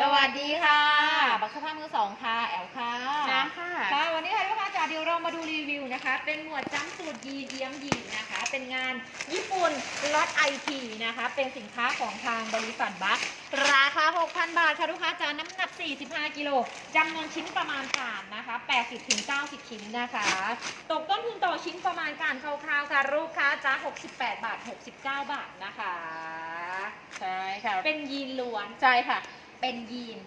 สวัสดีค่ะ บักสภาพมือสองค่ะ แอลค่ะน้ำค่ะ ค่ะ วันนี้ค่ะลูกค้าจ๋าเดี๋ยวเรามาดูรีวิวนะคะ เป็นหมวดจ้ำสูตรยีนเอียมยีนนะคะ เป็นงานญี่ปุ่นล็อตไอทีนะคะ เป็นสินค้าของทางบริษัทบัคราคา 6,000 บาทค่ะลูกค้าจ๋าน้ำหนัก 45 กิโลจำนวนชิ้นประมาณการนะคะ 80-90 ชิ้นนะคะ ตกต้นทุนต่อชิ้นประมาณการคร่าวๆค่ะลูกค้าจ๋า68 บาท 69 บาทนะคะ ใช่ค่ะ เป็นยีนล้วน ใช่ค่ะ เป็นยีน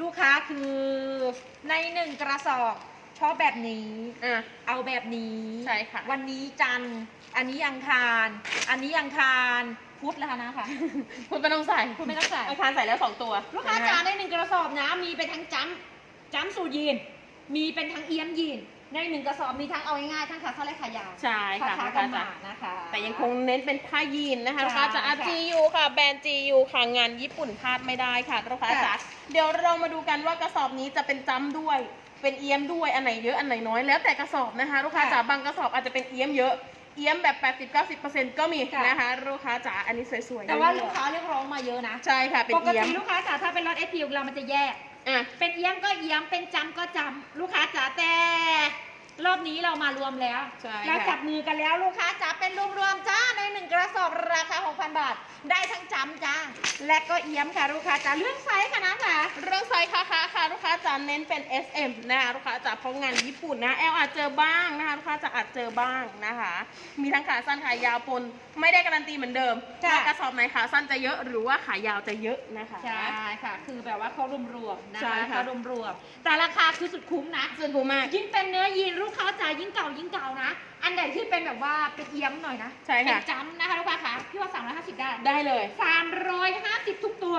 ลูกค้าคือในหนึ่งกระสอบชอบแบบนี้ อะ เอาแบบนี้ใช่ค่ะ วันนี้จันทร์อันนี้อังคาร อันนี้อังคารพุธแล้วคะนะคะ คุณไม่ต้องใส่คุณไม่ต้องใส่ อาคารใส่แล้วสองตัวลูกค้านะะจ๋าในหนึ่งกระสอบนะ มีเป็นทั้งจ้ำจ้ำสูตรยีน มีเป็นทั้งเอี้ยมยีนในหนึ่งกระสอบมีทั้งเอาง่ายๆทั้งขาสั้นและขายาวใช่ค่ะขาลูกกัค้านจ๋ามานะคะ แต่ยังคงเน้นเป็นผ้ายีนนะคะใช่ลูกค้าจ๋าค่ะ GU ค่ะแบรนด์ GU ค่ะงานญี่ปุ่นพลาดไม่ได้ค่ะลูกค้าจ๋าค่ะเดี๋ยวเรามาดูกันว่ากระสอบนี้จะเป็นจ้ำด้วยเป็นเอี้ยมด้วยอันไหนเยอะอันไหนน้อยแล้วแต่กระสอบนะคะลูกค้าจ๋าบางกระสอบอาจจะเป็นเอี้ยมเยอะเอี้ยมแบบ 80-90%ก็มีนะคะลูกค้าจ๋าอันนี้สวยๆแต่ว่าเยอะๆลูกค้าเรียกร้องมาเยอะนะใช่ค่ะเป็นปกเอี้ยมติลูกค้าจ๋าถ้าเป็นรถเอสพีของเรามันจะแยก อะเป็นเยี่ยมก็เยี่ยมเป็นจำก็จำลูกค้าจ๋าแต่ รอบนี้เรามารวมแล้ว ใช่เราค่ะจับมือกันแล้วลูกค้าจ๋าเป็นรวมๆจ้าในหนึ่งกระสอบราคา 6,000 บาท ได้ทั้งจำจ้า และก็เอี้ยมค่ะลูกค้าจ๋าเรื่องไซส์ค่ะนะค่ะ เรื่องไซส์ค่ะค่ะค่ะลูกค้าจะเน้นเป็น SM นะคะลูกค้าจะเพราะงานญี่ปุ่นนะ L อาจเจอบ้างนะคะลูกค้าจะอาจเจอบ้างนะคะ มีทั้งขาสั้นขายาวปนไม่ได้การันตีเหมือนเดิมค่ะ ว่ากระสอบไหนขาสั้นจะเยอะหรือว่าขายาวจะเยอะนะคะ ใช่ค่ะ คือแบบว่าเขารวมๆนะใช่คะค่ะ เขารวมๆแต่ราคาคือสุดคุ้มนะ ส่วนผมมาก ยิ่งเป็นเนื้อยีนลูกค้าจ๋ายิ่งเก่ายิ่งเก่านะ อันไหนที่เป็นแบบว่าเป็นเอี้ยมหน่อยนะใช่ค่ะ เป็นจำนะคะลูกค้าค่ะพี่ว่า350ได้ได้เลย 350 ทุกตัว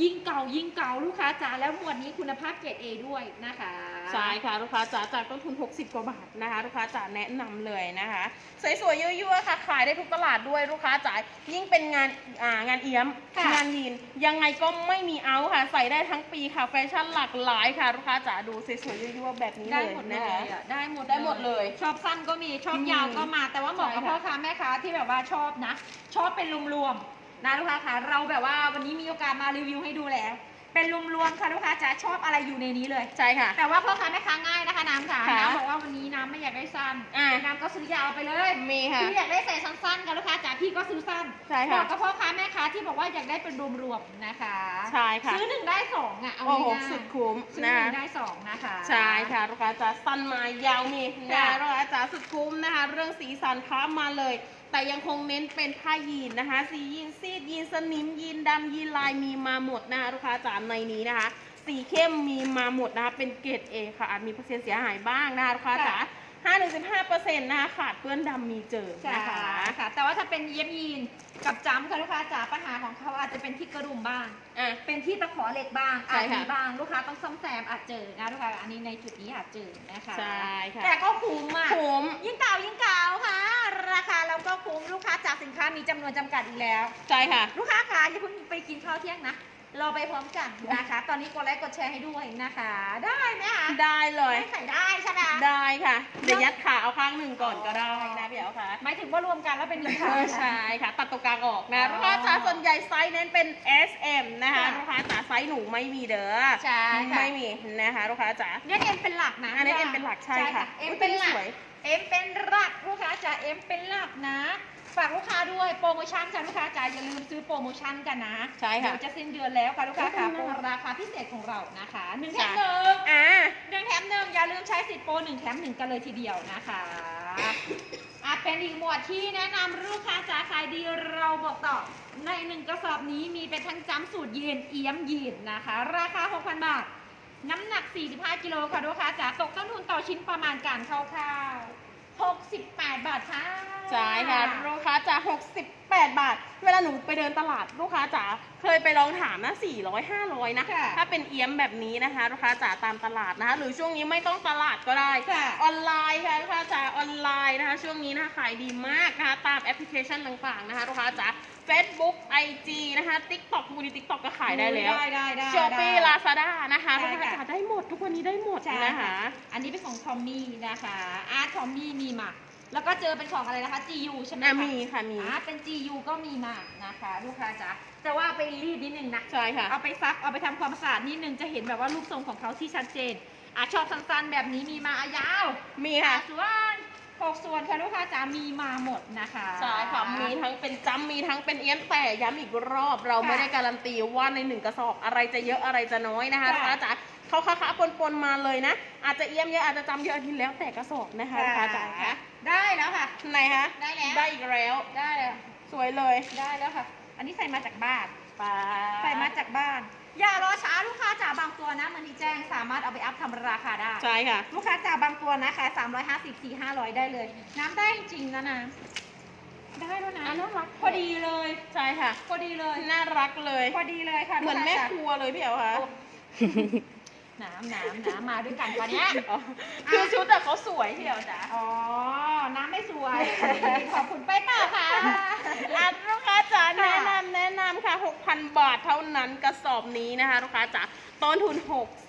ยิ่งเก่ายิ่งเก่าลูกค้าจ๋าแล้วหมวดนี้คุณภาพเกรด A ด้วยนะคะใช่ค่ะลูกค้าจ๋าจากต้นทุน 60 กว่าบาทนะคะ ลูกค้าจ๋าแนะนำเลยนะคะ สวยๆยั่วๆค่ะขายได้ทุกตลาดด้วยลูกค้าจ๋ายิ่งเป็นงานอ่างานเอี้ยมค่ะงานยีนยังไงก็ไม่มีเอาค่ะ ใส่ได้ทั้งปีค่ะแฟชั่นหลากหลายค่ะลูกค้าจ๋าดูสวยๆยั่วๆแบบนี้ได้เลยหมดเลนะยคะอะได้หมดได้หมดเลยชอบสั้นก็มีชอบอืมยาวก็มา แต่ว่าเหมาะกับใช่ค่ะพ่อค้าแม่ค้าที่แบบว่าชอบนะ ชอบเป็นรวมๆ นะลูกค้าคะเราแบบว่าวันนี้มีโอกาสมารีวิวให้ดูแล้ว เป็นรวมๆค่ะลูกค้าจ๋าชอบอะไรอยู่ในนี้เลย ใช่ค่ะ แต่ว่าพ่อค้าแม่ค้าง่ายนะคะน้ำค่ะค่ะน้ำบอกว่าวันนี้น้ำไม่อยากได้สั้นอ่าน้ำก็ซื้อยาวไปเลยมีค่ะพี่อยากได้ใส่สั้นๆกันลูกค้าจ๋าพี่ก็ซื้อสั้นใช่เหค่ะมาะกับพ่อค้าแม่ค้าที่บอกว่าอยากได้เป็นรวมๆนะคะใช่ค่ะซื้อหนึ่งได้สองอะเอาโอ้โหง่ายๆสุดคุ้มซื้อนะหนึ่คะงได้สองนะคะ ใช่ค่ะลูกค้าจ๋าสั้นมายาวมีนะค่ะคะลูกค้าจ๋าสุดคุ้มนะคะ เรื่องสีสันค้ามาเลยแต่ยังคงเน้นเป็นผ้ายีนนะคะ สียีนซีดยีนสนิมยีนดำยีนลายมีมาหมดนะคะลูกค้าจ๋าในนี้นะคะ สีเข้มมีมาหมดนะคะเป็นเกรดเอค่ะอาจมีเปอร์เซ็นต์เสียหายบ้างนะคะลูกค้าจ๋า 5ถึง15เปอร์เซ็นต์นะคะขาดเปื้อนดำมีเจอใช่นะคะ ค่ะ แต่ว่าถ้าเป็นเย็บยีนกับจ้ำค่ะลูกค้าจ๋าปัญหาของเขาอาจจะเป็นที่กระดุมบ้าง อะ เป็นที่ตะขอเหล็กบ้างใช่อาจค่ะ มีบ้างลูกค้าต้องซ่อมแซมอาจเจอนะลูกค้าอันนี้ในจุดนี้อาจเจอนะคะใช่ค่ะแต่ก็คุ้มอะคุ้มยิ่งเก่ายิ่งเก่าค่ะ ราคาเราก็คุ้มลูกค้าจากสินค้ามีจำนวนจำกัดอีกแล้ว ใช่ค่ะ ลูกค้าคะอย่าเพิ่งไปกินข้าวเที่ยงนะรอไปพร้อมกันนะคะ ตอนนี้กดไลค์กดแชร์ให้ด้วยนะคะ ได้ไหมคะได้เลยไม่ใส่ได้ใช่ ไหมคะได้ค่ะเดี๋ยวยัดขาเอาข้างหนึ่งก่อนก็ได้นะพี่เอ๋ค่ะ หมายถึงว่ารวมกันแล้วเป็นหนึ่งเอค่ะอใช่ค่ะ ตัดตรงกลางออกนะอ๋อลูกค้าจ๋าส่วนใหญ่ไซส์เน้นเป็น S M นะคะค่ะลูกค้าจ๋าไซส์หนูไม่มีเด้อใช่ค่ะ ไม่มีนะคะลูกค้าจ๋าเนี่ยเอ็มเป็นหลักนะอันนี้ M เป็นหลักใช่ค่ะเอ็มอุ๊ยเป็นหลัก สวย เอ็มเป็นหลักลูกค้า จ๋าเอ็มเป็นหลักนะ ฝากลูกค้าด้วยโปรโมชั่นค่ะลูกค้าจ๋าอย่าลืมซื้อโปรโมชั่นกันนะใช่ค่ะ เดี๋ยวจะสิ้นเดือนแล้วค่ะลูกค้าค่ะโอ้โปโหรราคาพิเศษของเรานะคะหนึ่งแถใช่มหนึ่งอ่าหนึ่งแถมหนึ่งอย่าลืมใช้สิทธิ์โปรหนึ่งแถมหนึ่งกันเลยทีเดียวนะคะอะเป็นอีกหมวดที่แนะนำลูกค้าจ๋าขายดีเราบอกต่อในหนึ่งกระสอบนี้มีเป็นทั้งจ้ำสูตรยีนเอี้ยมยีนนะคะ ราคา 6,000 บาทน้ำหนัก 45 กิโลค่ะลูกค้าจ๋าตกต้นทุนต่อชิ้นประมาณการคร่าวๆ 68 บาทค่ะใช่ค่ะลูกค้าจ๋า68 บาท เวลาหนูไปเดินตลาดลูกค้าจ๋าเคยไปลองถามนะ400 500 นะ ค่ะถ้าเป็นเอี้ยมแบบนี้นะคะ ลูกค้าจ๋าตามตลาดนะคะ หรือช่วงนี้ไม่ต้องตลาดก็ได้ค่ะ ออนไลน์ค่ะลูกค้าจ๋าออนไลน์นะคะ ช่วงนี้นะคะขายดีมากนะคะ ตามแอปพลิเคชันต่างๆนะคะลูกค้าจ๋า Facebook IG นะคะ TikTok ทุกวันนี้ TikTok ก็ขายได้แล้ว ได้ได้ได้ช้อปปี้ได้ลาซาด้านะคะใช่ลูกค้าค่ะจ๋าได้หมดทุกวันนี้ได้หมดใช่นะคะ อันนี้เป็นของทอมมี่นะคะ อาร์ตทอมมี่มีมา แล้วก็เจอเป็นของอะไรนะคะ GU ใช่ไหมอะคะมีค่ะมี อ่าเป็น GU ก็มีมานะคะ ลูกค้าจ๋าแต่ว่าไปรีดนิดนึงนะ ใช่ค่ะ เอาไปซักเอาไปทำความสะอาดนิดนึงจะเห็นแบบว่ารูปทรงของเขาที่ชัดเจนอะชอบสั้นๆแบบนี้มีมาอะยาวมีค่ะส่วน หกส่วนค่ะลูกค้าจ๋ามีมาหมดนะคะใช่ค่ะมีทั้งเป็นจำมีทั้งเป็นเอี้ยมแต่ย้ำอีกรอบ เราค่ะไม่ได้การันตีว่าในหนึ่งกระสอบอะไรจะเยอะอะไรจะน้อยนะคะค่ะลูกค้าจ๋าเขาค้าๆปนๆมาเลยนะ อาจจะเอี้ยมเยอะอาจจะจำเยอะอันนี้แล้วแต่กระสอบนะคะลูกค้าจ๋าค่ะได้แล้วค่ะไหนคะได้แล้วได้อีกแล้วได้แล้วสวยเลยได้แล้วค่ะ อันนี้ใส่มาจากบ้านไปใส่มาจากบ้าน อย่ารอช้า ตัวนะมันที่แจ้งสามารถเอาไปอัพทำราคาได้ ใช่ค่ะ ลูกค้าจ๋าบางตัวนะคะ350 4 500ได้เลย น้ำได้จริงๆนะนะได้แล้วนะอะน่ารักพอดีเลยใช่ค่ะ พอดีเลย น่ารักเลยพอดีเลยค่ะเหมือนแม่ลูกาคจ๋ารัวเลยพี่เอ๋ค่ะโอ้น้ำน้ำน้ำมาด้วยกันปะเนี้ยอ๋อคือชุดแต่เขาสวยพี่เอ๋จ๋าอ๋อ น้ำไม่สวย ขอบคุณไปเปล่าค่ะอะลูกค้าจ๋าค่ะแนะนำแนะนำค่ะ 6,000 บาทเท่านั้นกระสอบนี้นะคะลูกค้าจ๋าต้นทุน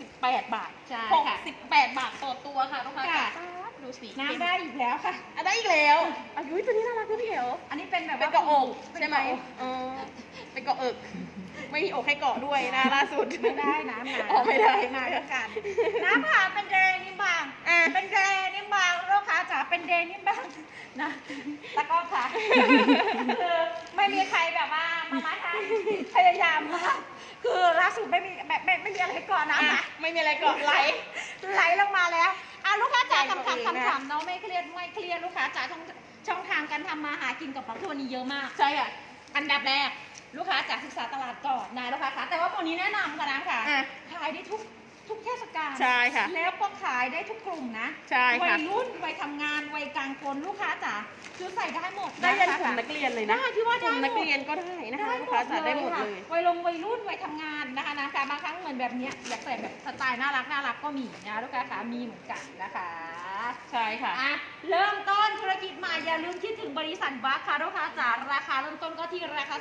68 บาท ใช่ค่ะ68 บาทต่อตัวค่ะลูกค้าจ๋าค่ะป๊าบดูสิน้ำได้อีกแล้วค่ะอะได้อีกแล้วอายุตัวนี้น่ารักด้วยพี่เอ๋อันนี้เป็นแบบเป็นว่าเกาะอกเป็นใช่ไหมเกาะอกเออเป็นเกาะอกไม่มีอกให้เกาะด้วยนะล่าสุดไม่ได้น้ำหนาอ๋อไม่ได้มาด้วยกันน้ำค่ะเป็นเดนิมบางอะเป็นเดนิมบางลูก ค้าจ๋าเป็นเดนิมบางนะตะกร้อค่ะคือไม่มีใครแบบว่ามามาทำพยายามมากคือล่าสุดไม่มีแบบไม่ไม่มีอะไรก่อนนะอะคะไม่มีอะไรเกาะไหล ไหลลงมาแล้วอะลูกค้าจ๋าใจตัวคำเองคำนะ คำถามเนาะไม่เครียดไม่เครียดลูกค้าจ๋าช่องช่องทางการทำมาหากินกับเราทุกวันนี้เยอะมาก ใช่ค่ะ อันดับแรกลูกค้าจากศึกษาตลาดก่อนนะลูกค้าคะแต่ว่าวันนี้แนะนำกันนะค่ะ อะ ขายได้ทุก ทุกเทศกาลใช่ค่ะแล้วก็ขายได้ทุกกลุ่มนะใช่วัค่ะยรุ่นวัยทำงานวัยกลางคนลูกค้าจ๋าคือใส่ได้หมดได้ยันคะกลุ่มนักเรียนเลยนะได้ที่ว่ากลุ่มได้หมดนักเรียนก็ได้นะคะลูกค้าจ๋าได้หมดเลยค่ะวัยลงวัยรุ่นวัยทำงานนะคะนะคะบางครั้งเหมือนแบบเนี้ยอยากใส่แบบสไตล์น่ารักน่ารักก็มีนะลูกค้าขามีเหมือนกันนะคะใช่ค่ะอะเริ่มต้นธุรกิจใหม่อย่าลืมคิดถึงบริษัทบัคค่ะลูกค้าจ๋าราคาเริ่มต้นก็ที่ราคา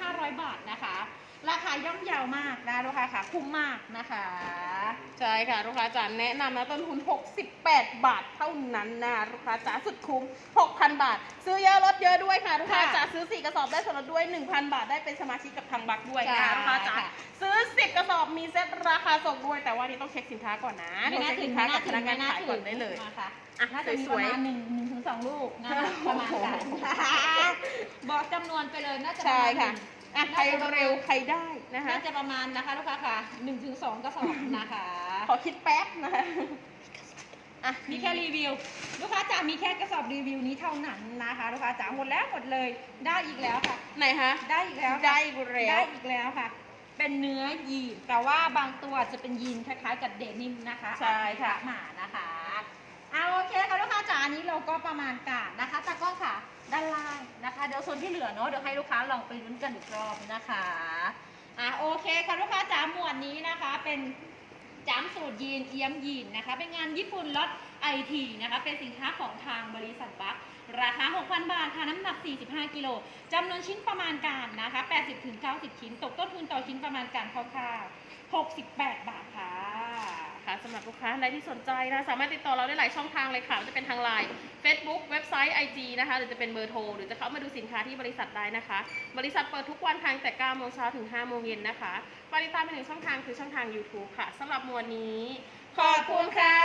2,500 บาทนะคะ ราคาย่อมเยาวมากนะลูกค้าค่ะคุ้มมากนะคะใช่ค่ะ ลูกค้าจ๋าแนะนำนะต้นทุน 68 บาทเท่านั้นนะลูกค้าจ๋าสุดคุ้ม 6,000 บาท ซื้อเยอะลดเยอะด้วยค่ะ ลูกค้าค่ะจ๋าซื้อ 4 กระสอบได้ส่วนลดด้วย 1,000 บาทได้เป็นสมาชิกกับทางบักด้วยใช่นะลูกค้าจ๋าค่ะซื้อ 10 กระสอบมีเซ็ตราคาส่งด้วย แต่ว่านี่ต้องเช็คสินค้าก่อนนะไม่โทรน่าเช็คถึสิงนค้าไม่กับน่าพถึนังกงานไม่น่าขายถึก่อนงได้เลยมาค่ะอะน่าจะมีสประวยมาณๆหนึ่งหนึ่งถึงสองลูกนะคะประมาณกันบอกจำนวนไปเลยน่าจะประใช่มาณค่ะหนึ่ง อะใครเร็วใครได้นะคะน่าจะประมาณนะคะลูกค้าค่ะหนึ่งถึงสองกระสอบนะคะขอคิดแป๊บนะคะอะมีแค่รีวิว ลูกค้าจ๋ามีแค่กระสอบรีวิวนี้เท่านั้นนะคะ ลูกค้าจ๋าหมดแล้วหมดเลย ได้อีกแล้วค่ะ ไหนคะได้อีกแล้วค่ะได้อีกแล้วได้อีกแล้วค่ะ เป็นเนื้อยีนแต่ว่าบางตัวจะเป็นยีนคล้ายๆกับเดนิมนะคะใช่ค่ะหมานะคะ เอาโอเคค่ะลูกค้าจ๋าอันนี้เราก็ประมาณการนะคะตากล้องค่ะ ด้านล่างนะคะ เดี๋ยวส่วนที่เหลือเนาะเดี๋ยวให้ลูกค้าลองไปลุ้นกันอีกรอบนะคะอะโอเคค่ะลูกค้าจ๋าหมวดนี้นะคะ เป็นจ้ำสูตรยีนเอี้ยมยีนนะคะ เป็นงานญี่ปุ่นล็อตไอทีนะคะ เป็นสินค้าของทางบริษัทบัคราคา 6,000 บาท ค่ะ น้ำหนัก 45 กิโลจำนวนชิ้นประมาณการนะคะ 80-90 ชิ้น ตกต้นทุนต่อชิ้นประมาณการคร่าวๆ68 บาทค่ะ ค่ะสำหรับลูกค้าใดที่สนใจนะสามารถติดต่อเราได้หลายช่องทางเลยค่ะจะเป็นทางไลน์ Facebook เว็บไซต์ IG นะคะหรือจะเป็นเบอร์โทรหรือจะเข้ามาดูสินค้าที่บริษัทได้นะคะ บริษัทเปิดทุกวันทางแต่9โมงเช้าถึง5โมงเย็นนะคะฝากติดตามไปหนึ่งช่องทางคือช่องทาง YouTube ค่ะสำหรับมวลนี้ ขอบคุณค่ะ